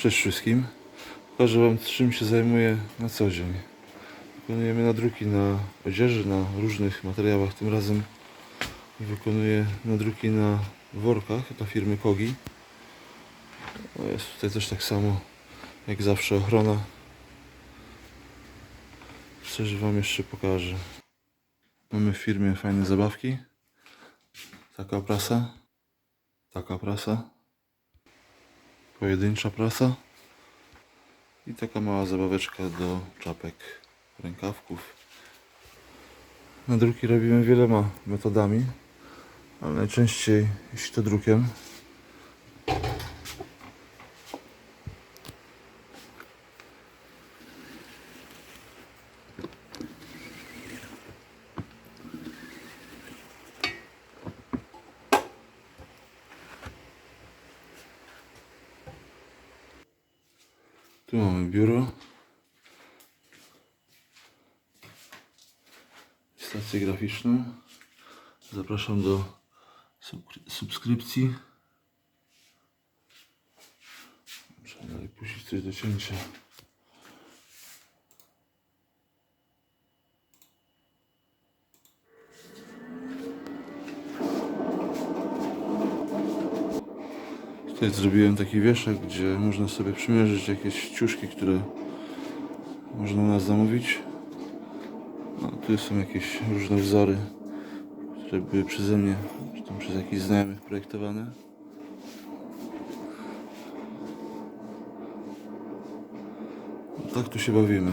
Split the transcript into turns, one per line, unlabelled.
Cześć wszystkim. Pokażę Wam czym się zajmuję na co dzień. Wykonujemy nadruki na odzieży, na różnych materiałach. Tym razem wykonuję nadruki na workach dla firmy Kogi. No jest tutaj też tak samo jak zawsze ochrona. Coś Wam jeszcze pokażę. Mamy w firmie fajne zabawki. Taka prasa. Taka prasa. Pojedyncza prasa. I taka mała zabaweczka do czapek, rękawków. Nadruki robimy wieloma metodami, ale najczęściej, jeśli to drukiem, Tu mamy biuro. Stację graficzną. Zapraszam do subskry- subskrypcji. Muszę dalej puścić coś do cięcia. Tutaj zrobiłem taki wieszak, gdzie można sobie przymierzyć jakieś ciuszki, które można u nas zamówić. No, tu są jakieś różne wzory, które były przeze mnie, czy tam przez jakichś znajomych projektowane. Tak tu się bawimy.